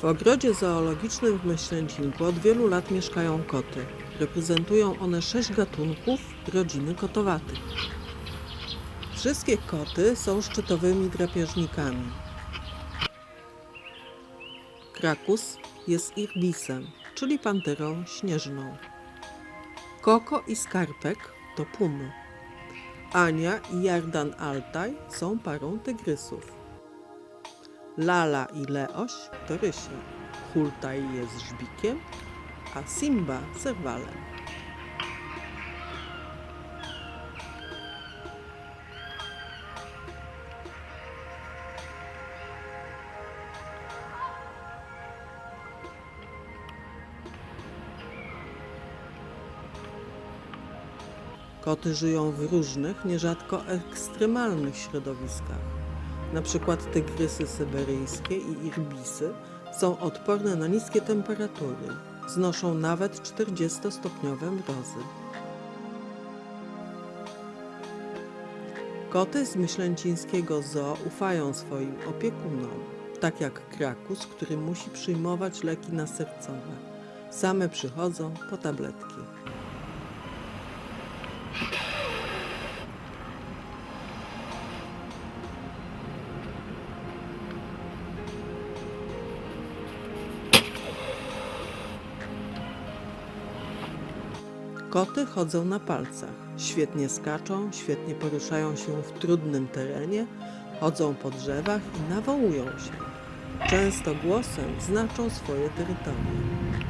W ogrodzie zoologicznym w Myślęcinku od wielu lat mieszkają koty. Reprezentują one sześć gatunków rodziny kotowatych. Wszystkie koty są szczytowymi drapieżnikami. Krakus jest irbisem, czyli panterą śnieżną. Koko i Skarpek to pumy. Ania i Jardan Altaj są parą tygrysów. Lala i Leoś to rysie. Hultaj jest żbikiem, a Simba serwalem. Koty żyją w różnych, nierzadko ekstremalnych środowiskach. Przykład tygrysy syberyjskie i irbisy są odporne na niskie temperatury. Znoszą nawet 40-stopniowe mrozy. Koty z myślęcińskiego zoo ufają swoim opiekunom, tak jak Krakus, który musi przyjmować leki nasercowe. Same przychodzą po tabletki. Koty chodzą na palcach, świetnie skaczą, świetnie poruszają się w trudnym terenie, chodzą po drzewach i nawołują się. Często głosem znaczą swoje terytorium.